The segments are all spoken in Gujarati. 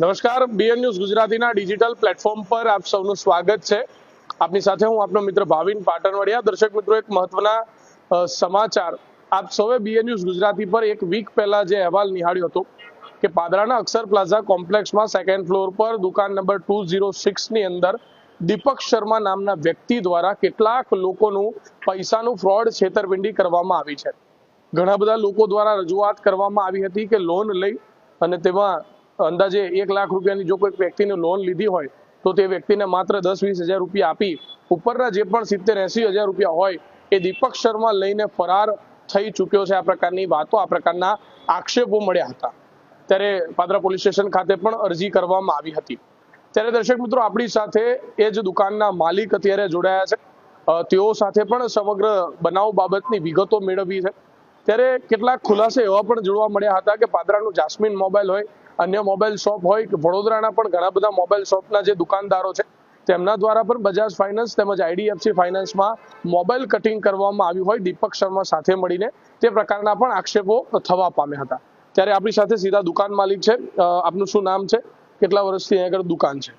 નમસ્કાર બીએન ન્યૂઝ ગુજરાતીના ડિજિટલ પ્લેટફોર્મ પર આપ સૌનું સ્વાગત છે. આપની સાથે હું આપનો મિત્ર ભાવિન પાટણવડિયા. દર્શક મિત્રો, એક મહત્વના સમાચાર. આપ સૌએ બીએન ન્યૂઝ ગુજરાતી પર એક વીક પહેલા જે અહેવાલ નિહાળ્યો હતો કે પાદરાના અક્ષર પ્લાઝા કોમ્પ્લેક્સમાં સેકન્ડ ફ્લોર પર દુકાન નંબર ટુ ઝીરો ની અંદર દીપક શર્મા નામના વ્યક્તિ દ્વારા કેટલાક લોકોનું પૈસાનું ફ્રોડ છેતરપિંડી કરવામાં આવી છે. ઘણા બધા લોકો દ્વારા રજૂઆત કરવામાં આવી હતી કે લોન લઈ અને તેમાં અંદાજે એક લાખ રૂપિયાની જો કોઈ વ્યક્તિને લોન લીધી હોય, તો તે વ્યક્તિને માત્ર દસ વીસ હજાર રૂપિયા આપી ઉપરના જે પણ સિત્તેર એસી હજાર રૂપિયા હોય, એ દીપક શર્મા લઈને ફરાર થઈ ચૂક્યો છે આ પ્રકારની વાતો, આ પ્રકારના આક્ષેપો મળ્યા હતા. ત્યારે પાદરા પોલીસ સ્ટેશન ખાતે પણ અરજી કરવામાં આવી હતી. ત્યારે દર્શક મિત્રો, આપણી સાથે એ જ દુકાનના માલિક અત્યારે જોડાયા છે. તેઓ સાથે પણ સમગ્ર બનાવ બાબતની વિગતો મેળવી છે. ત્યારે કેટલાક ખુલાસે એવા પણ જોવા મળ્યા હતા કે પાદરાનું જાસ્મીન મોબાઈલ હોય અન્ય મોબાઈલ શોપ હોય કે વડોદરાના પણ ઘણા બધા મોબાઈલ શોપના જે દુકાનદારો છે, તેમના દ્વારા પણ બજાજ ફાઇનાન્સ તેમજ આઈડીએફસી ફાઇનાન્સમાં મોબાઈલ કટિંગ કરવામાં આવ્યું હોય દીપક શર્મા સાથે મળીને, તે પ્રકારના પણ આક્ષેપો થવા પામ્યા હતા. ત્યારે આપણી સાથે સીધા દુકાન માલિક છે આપનું શું નામ છે, કેટલા વર્ષથી અહીંયા આગળ દુકાન છે?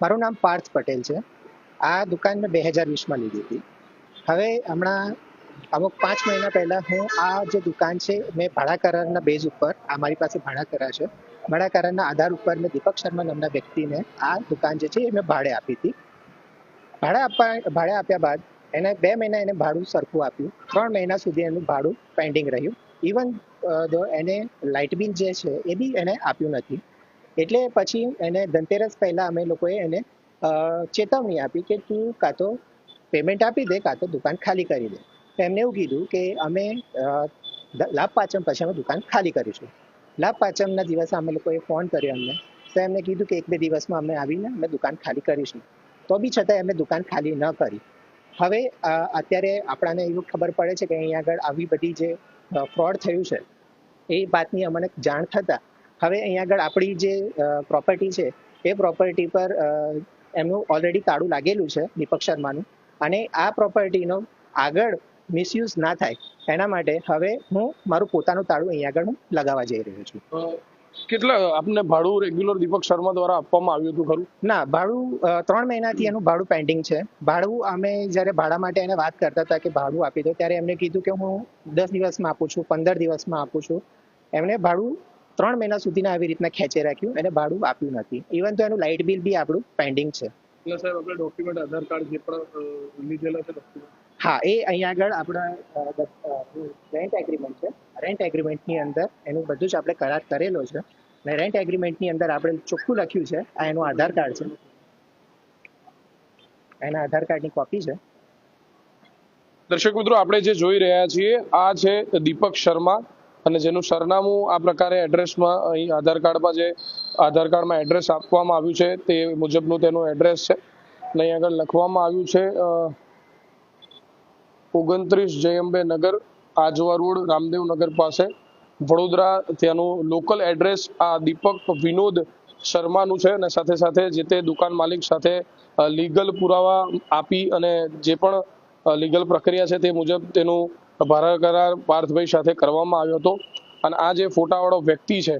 મારું નામ પાર્થ પટેલ છે. આ દુકાન મેં બે હજાર વીસમાં લીધી હતી. હવે હમણાં અમુક પાંચ મહિના પહેલા હું આ જે દુકાન છે, મેં ભાડા કરારના બેઝ ઉપર, આ મારી પાસે ભાડા કરાર છે ભાડા કારણના આધાર ઉપર મેં દીપક શર્મા નામના વ્યક્તિને આ દુકાન જે છે એ મેં ભાડે આપી હતી. ભાડે આપવા, ભાડે આપ્યા બાદ એને બે મહિના એને ભાડું સરખું આપ્યું. ત્રણ મહિના સુધી એનું ભાડું પેન્ડિંગ રહ્યું. ઇવન એને લાઇટ બિલ જે છે એ બી એને આપ્યું નથી. એટલે પછી એને ધનતેરસ પહેલાં અમે લોકોએ એને ચેતવણી આપી કે તું કાં તો પેમેન્ટ આપી દે, કાં તો દુકાન ખાલી કરી દે. એમને એવું કીધું કે અમે લાભ પાંચમ પછી અમે દુકાન ખાલી કરીશું. લાભ પાંચમના દિવસે અમે લોકોએ ફોન કર્યો અમને તો એમને કીધું કે એક બે દિવસમાં અમે આવીને અમે દુકાન ખાલી કરીશું. તો બી છતાં એમને દુકાન ખાલી ન કરી. હવે અત્યારે આપણાને એવું ખબર પડે છે કે અહીંયા આગળ આવી બધી જે ફ્રોડ થયું છે, એ વાતની અમને જાણ થતાં હવે અહીંયા આગળ આપણી જે પ્રોપર્ટી છે, એ પ્રોપર્ટી પર એમનું ઓલરેડી તાળું લાગેલું છે દીપક શર્માનું. અને આ પ્રોપર્ટીનો આગળ મિસયુઝ ના થાય એના માટે હવે હું મારું પોતાનું તાળું અહીંયા આગળ હું લગાવવા જઈ રહ્યો છું. કેટલા આપને ભાડું રેગ્યુલર દીપક શર્મા દ્વારા આપવામાં આવ્યું હતું ખરું? ના ભાડું ત્રણ મહિનાથી એનું ભાડું પેન્ડિંગ છે. ભાડું અમે જ્યારે ભાડા માટે એને વાત કરતા હતા કે ભાડું આપી દો ત્યારે એમને કીધું કે હું દસ દિવસમાં આપું છું પંદર દિવસમાં આપું છું. એમણે ભાડું ત્રણ મહિના સુધીના આવી રીતના ખેંચે રાખ્યું અને ભાડું આપ્યું નથી. ઇવન તો એનું લાઇટ બિલ બી આપણું પેન્ડિંગ છે. એટલે સાહેબ આપણે ડોક્યુમેન્ટ આધાર કાર્ડ જે પણ લીધેલા છે document. હા, એ અહીંયા આગળ આપણા રેન્ટ એગ્રીમેન્ટ છે. રેન્ટ એગ્રીમેન્ટની અંદર એનું બધું જ આપણે કરાર કરેલો છે. અને રેન્ટ એગ્રીમેન્ટની અંદર આપણે ચોખ્ખું લખ્યું છે, આ એનું આધાર કાર્ડ છે. એના આધાર કાર્ડની કોપી છે. દર્શક મિત્રો, આપણે જે જોઈ રહ્યા છીએ, આ છે દીપક શર્મા અને જેનું સરનામું આ પ્રકારે એડ્રેસમાં અહીં આધાર કાર્ડમાં જે, આધાર કાર્ડમાં એડ્રેસ આપવામાં આવ્યું છે, તે મુજબનું તેનું એડ્રેસ છે. અને અહીં આગળ લખવામાં આવ્યું છે ઓગણત્રીસ જયંબે નગર, આજવા રોડ, રામદેવ નગર પાસે. વડોદરા ત્યાંનું લોકલ એડ્રેસ આ દીપક વિનોદ શર્માનું છે અને સાથે સાથે જે તે દુકાન માલિક સાથે લીગલ પુરાવા આપી અને જે પણ લીગલ પ્રક્રિયા છે તે મુજબ તેનું ભાડા કરાર પાર્થભાઈ સાથે કરવામાં આવ્યો હતો. અને આ જે ફોટાવાળો વ્યક્તિ છે,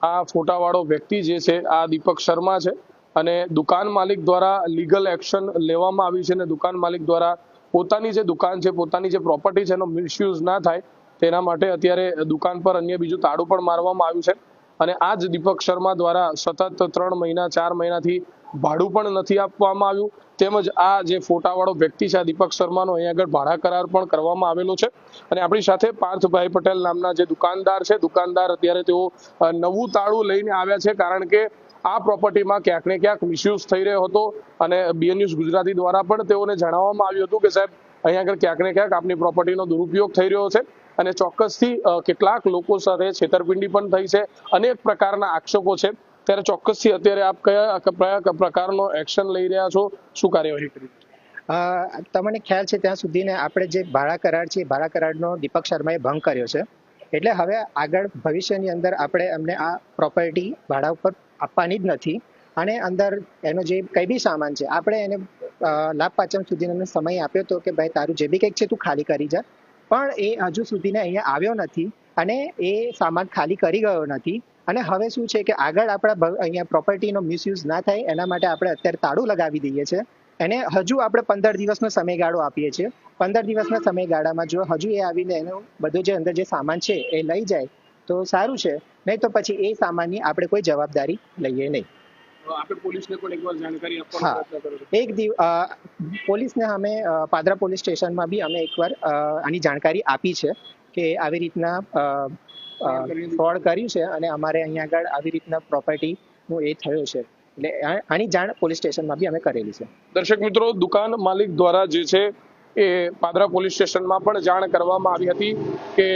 આ ફોટાવાળો વ્યક્તિ જે છે આ દીપક શર્મા છે અને દુકાન માલિક દ્વારા લીગલ એક્શન લેવામાં આવી છે અને દુકાન માલિક દ્વારા પોતાની જે દુકાન છે, પોતાની જે પ્રોપર્ટી છે એનો મિસયુઝ ના થાય, તેના માટે અત્યારે દુકાન પર અન્ય બીજું તાળું પણ મારવામાં આવ્યું છે. અને આ જ દીપક શર્મા દ્વારા સતત ત્રણ મહિના, ચાર મહિનાથી ભાડું પણ નથી આપવામાં આવ્યું. તેમજ આ જે ફોટાવાળો વ્યક્તિ છે, આ દીપક શર્માનો અહીંયા આગળ ભાડા કરાર પણ કરવામાં આવેલો છે. અને આપણી સાથે પાર્થભાઈ પટેલ નામના જે દુકાનદાર છે, દુકાનદાર અત્યારે તેઓ નવું તાળું લઈને આવ્યા છે, કારણ કે આ પ્રોપર્ટીમાં ક્યાંક ને ક્યાંક મિસયુઝ થઈ રહ્યો હતો અને બીએન ગુજરાતી દ્વારા પણ તેઓને જણાવવામાં આવ્યું હતું કે સાહેબ અહીંયા આગળ ક્યાંક ને ક્યાંક આપની પ્રોપર્ટીનો દુરુપયોગ થઈ રહ્યો છે અને ચોક્કસથી કેટલાક લોકો સાથે છેતરપિંડી પણ થઈ છે, અનેક પ્રકારના આક્ષેપો છે. ત્યારે ચોક્કસથી અત્યારે આપ કયા કયા પ્રકારનો એક્શન લઈ રહ્યા છો? શું કાર્યવાહી કરી? તમને ખ્યાલ છે ત્યાં સુધીને આપણે જે ભાડા કરાર છે ભાડા કરારનો દીપક શર્માએ ભંગ કર્યો છે. એટલે હવે આગળ ભવિષ્યની અંદર આપણે એમને આ પ્રોપર્ટી ભાડા ઉપર આપવાની જ નથી. અને અંદર એનો જે કંઈ બી સામાન છે, આપણે એને લાભ પાંચમ સુધીનો એમને સમય આપ્યો હતો કે ભાઈ તારું જે બી કંઈક છે તું ખાલી કરી જા. પણ એ હજુ સુધીને અહીંયા આવ્યો નથી અને એ સામાન ખાલી કરી ગયો નથી. અને હવે શું છે કે આગળ આપણા અહીંયા પ્રોપર્ટીનો મિસયુઝ ના થાય એના માટે આપણે અત્યારે તાળું લગાવી દઈએ છીએ એને હજુ આપણે પંદર દિવસનો સમયગાળો આપીએ છીએ. પંદર દિવસના સમયગાળામાં જો હજુ એ આવીને એનો બધો જે અંદર જે સામાન છે એ લઈ જાય તો સારું છે. નહીં તો પછી એ સામાનની આપણે કોઈ જવાબદારી લઈએ નહીં. આપણે પોલીસને પણ એકવાર જાણકારી આપવાનો પ્રયત્ન એક પોલીસને અમે પાદરા પોલીસ સ્ટેશનમાં બી અમે એકવાર અ, આની જાણકારી આપી છે કે આવી રીતના ફ્રોડ કર્યું છે અને અમારે અહીંયા આગળ આવી રીતના પ્રોપર્ટીનું એ થયો છે. એટલે આની જાણ પોલીસ સ્ટેશનમાં બી અમે કરેલી છે. દર્શક મિત્રો દુકાન માલિક દ્વારા જે છે એ પાદરા પોલીસ સ્ટેશનમાં પણ જાણ કરવામાં આવી હતી કે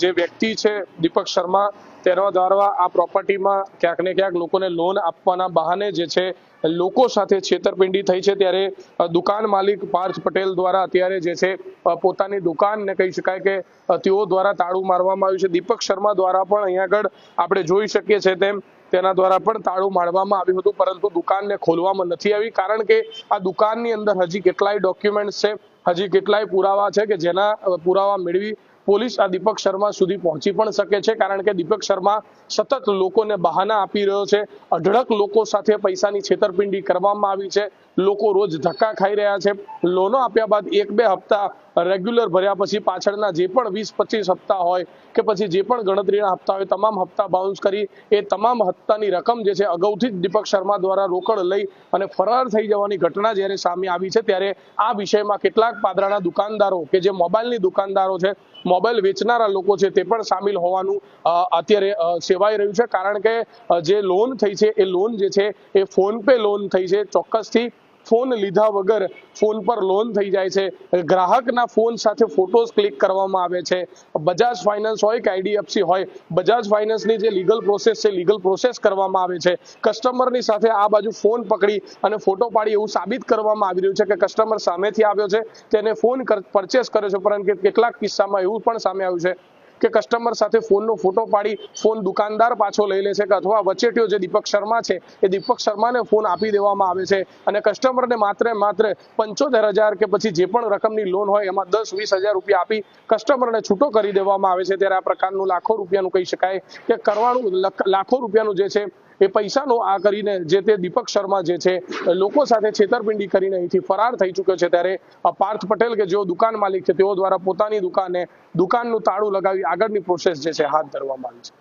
જે વ્યક્તિ છે દીપક શર્મા, તેના દ્વારા આ પ્રોપર્ટીમાં ક્યાંક ને ક્યાંક લોકોને લોન આપવાના બહાને જે છે, લોકો સાથે છેતરપિંડી થઈ છે. ત્યારે દુકાન માલિક પાર્થ પટેલ દ્વારા અત્યારે જે છે પોતાની દુકાનને કહી શકાય કે તેઓ દ્વારા તાળું મારવામાં આવ્યું છે. દીપક શર્મા દ્વારા પણ અહીંયા આગળ આપણે જોઈ શકીએ છીએ તેમ તેના દ્વારા પણ તાળું મારવામાં આવ્યું હતું, પરંતુ દુકાનને ખોલવામાં નથી આવી. કારણ કે આ દુકાનની અંદર હજી કેટલાય ડોક્યુમેન્ટ્સ છે. હજી કેટલાય પુરાવા છે કે જેના પુરાવા મેળવી પોલીસ આ દીપક શર્મા સુધી પહોંચી પણ શકે છે, કારણ કે દીપક શર્મા સતત લોકોને બહાના આપી રહ્યો છે. અઢળક લોકો સાથે પૈસાની છેતરપિંડી કરવામાં આવી છે. લોકો રોજ ધક્કા ખાઈ રહ્યા છે. લોનો આપ્યા બાદ એક બે હપ્તા રેગ્યુલર ભર્યા પછી પાછળના જે પણ વીસ, પચીસ હપ્તા હોય કે પછી જે પણ ગણતરીના હપ્તા હોય, તમામ હપ્તા બાઉન્સ કરી, એ તમામ હપ્તાની રકમ જે છે અગાઉથી જ દીપક શર્મા દ્વારા રોકડ લઈ અને ફરાર થઈ જવાની ઘટના જ્યારે સામે આવી છે, ત્યારે આ વિષયમાં કેટલાક પાદરાના દુકાનદારો કે જે મોબાઈલની દુકાનદારો છે, મોબાઈલ વેચનારા લોકો છે, તે પણ સામેલ હોવાનું અત્યારે સેવાઈ રહ્યું છે. કારણ કે જે લોન થઈ છે, એ લોન જે છે, એ ફોન પે લોન થઈ છે. ચોક્કસથી ફોન લીધા વગર ફોન પર લોન થઈ જાય છે. ગ્રાહકના ફોન સાથે ફોટોઝ ક્લિક કરવામાં આવે છે. બજાજ ફાઇનાન્સ હોય કે આઈડીએફસી હોય, બજાજ ફાઇનાન્સની જે લીગલ પ્રોસેસ છે, લીગલ પ્રોસેસ કરવામાં આવે છે. કસ્ટમરની સાથે આ બાજુ ફોન પકડી અને ફોટો પાડી એવું સાબિત કરવામાં આવી રહ્યું છે કે કસ્ટમર સામેથી આવ્યો છે, તેને ફોન પરચેસ કર્યો છે, પરંતુ કેટલાક કિસ્સામાં એવું પણ સામે આવ્યું છે. કે કસ્ટમર સાથે ફોનનો ફોટો પાડી, ફોન દુકાનદાર પાછો લઈ લે છે કે અથવા વચેટીઓ જે દીપક શર્મા છે, એ દીપક શર્માને ફોન આપી દેવામાં આવે છે. અને કસ્ટમરને માત્ર માત્ર પંચોતેર હજાર કે પછી જે પણ રકમની લોન હોય, એમાં દસ વીસ હજાર રૂપિયા આપી કસ્ટમરને છૂટો કરી દેવામાં આવે છે. ત્યારે આ પ્રકારનું લાખો રૂપિયાનું કહી શકાય કે કરવાનું લખ- રૂપિયાનું જે છે એ પૈસાનો આ કરીને જે તે દીપક શર્મા જે છે, લોકો સાથે છેતરપિંડી કરીને અહીંથી ફરાર થઈ ચૂક્યો છે. ત્યારે પાર્થ પટેલ કે જેઓ દુકાન માલિક છે, તેઓ દ્વારા પોતાની દુકાને દુકાનનું તાળું લગાવી આગળની પ્રોસેસ જે છે, હાથ ધરવામાં આવી છે.